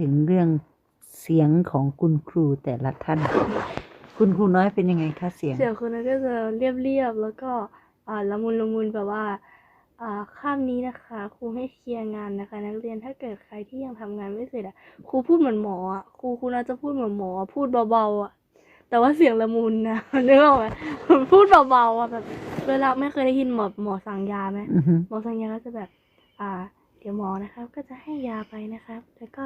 ถึงเรื่องเสียงของคุณครูแต่ละท่าน คุณครูน้อยเป็นยังไงคะเสียง เสียงคุณนั้นก็จะเรียบๆแล้วก็อ่าละมุนละมุนแบบว่าอ่าข้ามนี้นะคะครูให้เคลียร์งานนะคะ นักเรียนถ้าเกิดใครที่ยังทำงานไม่เสร็จอะครูพูดเหมือนหมออะครูครูน่าจะพูดเหมือนหมอ พูดเบาๆอะแต่ว่าเสียงละมุนนะนึกออกไหมพูดเบาๆอะแบบเวลาไม่เคยได้ยินหมอหมอสั่งยาไหมอือฮึหมอสัญญาก็จะแบบ อ่า เดี๋ยวหมอนะครับ ก็จะให้ยาไปนะครับ แล้วก็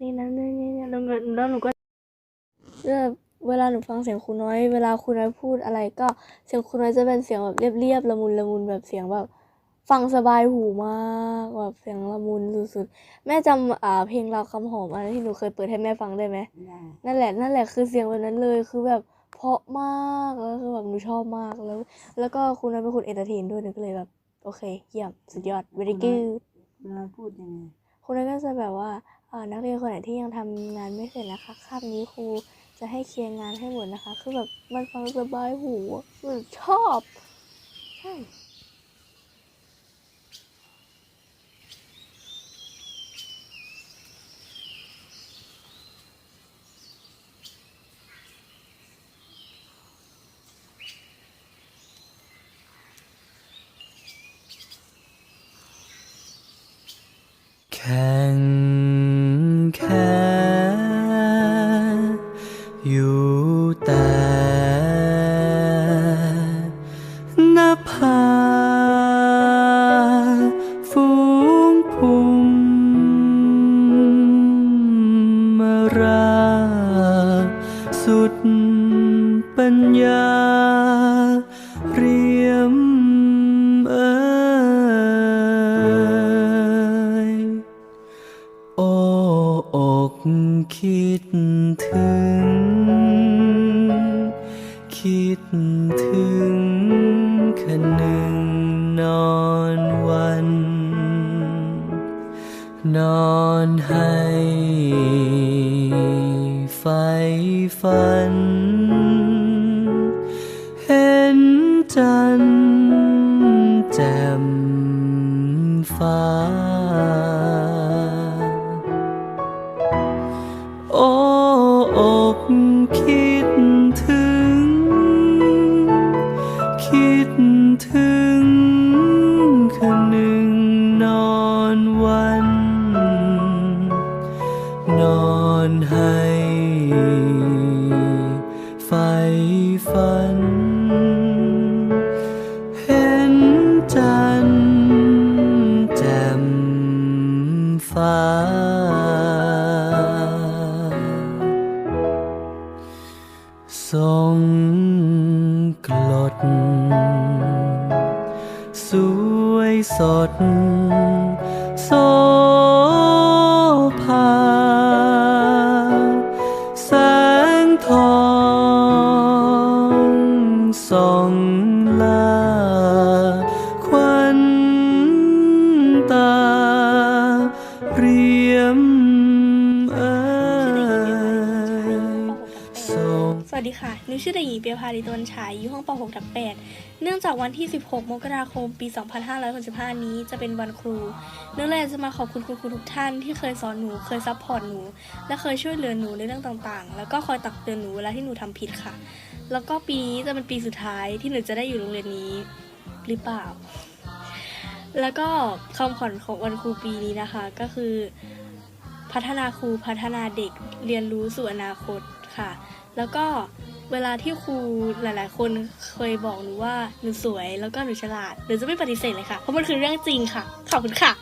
นี่นั้นนี่นี่นี่แล้วหนูแล้วหนูก็เออเวลาหนูฟังเสียงครูน้อย เวลาครูน้อยพูดอะไรก็เสียงครูน้อยจะเป็นเสียงแบบเรียบๆละมุนละมุนแบบเสียงแบบฟังสบายหูมากแบบเสียงละมุนสุดๆ แม่จำอ่าเพลงเราคำหอมอันที่หนูเคยเปิดให้แม่ฟังได้ไหมนั่นแหละนั่นแหละคือเสียงแบบนั้นเลยคือแบบเพราะมากแล้วคือแบบหนูชอบมากแล้ว แล้วก็คุณนั้นเป็นคนเอนเตอร์เทนด้วยหนูก็เลยแบบ โอเคเยี่ยมสุดยอด very good น้อยพูดยังไงคุณนั้นก็จะแบบว่าเอ่อ นักเรียนคนไหนที่ยังทำงานไม่เสร็จนะคะคาบนี้ครูจะให้เคลียร์งานให้หมดนะคะ คือแบบมันฟังสบายหูหนูชอบใช่แข็ง หน้าผาฝูงพุมมราสุดปัญญา เรียมเอยโอ้อกคิดถึง นอนให้ไฟฝัน เห็นจันทร์แจ่มฟ้า โอ้อกคิดถึง คิดถึงคืนหนึ่งนอนวัน อนให้ไฟฝัน เห็นจันแจ่มฟ้า ทรงกลด สวยสด องลา ควันตา เรียมเอ่ยทรงสวัสดีค่ะหนูชื่อเด็กหญิงเปียพาดิตนฉายอยู่ห้องป .6 ทับ8เนื่องจากวันที่ 16 มกราคม ปี 2565 นี้จะเป็นวันครูเนื่องเลยจะมาขอบคุณคุณครูทุกท่านที่เคยสอนหนู เคยซัพพอร์ตหนู และเคยช่วยเหลือหนูในเรื่องต่างๆ แล้วก็คอยตักเตือนหนูเวลาที่หนูทำผิดค่ะ แล้วก็ปีนี้จะเป็นปีสุดท้ายที่หนูจะได้อยู่โรงเรียนนี้หรือเปล่า แล้วก็คำขวัญของวันครูปีนี้นะคะ ก็คือ พัฒนาครูพัฒนาเด็กเรียนรู้สู่อนาคตค่ะ แล้วก็เวลาที่ครูหลาย ๆ คนเคยบอกหนูว่าหนูสวย แล้วก็หนูฉลาดหนูจะไม่ปฏิเสธเลยค่ะ เพราะมันคือเรื่องจริงค่ะ ขอบคุณค่ะ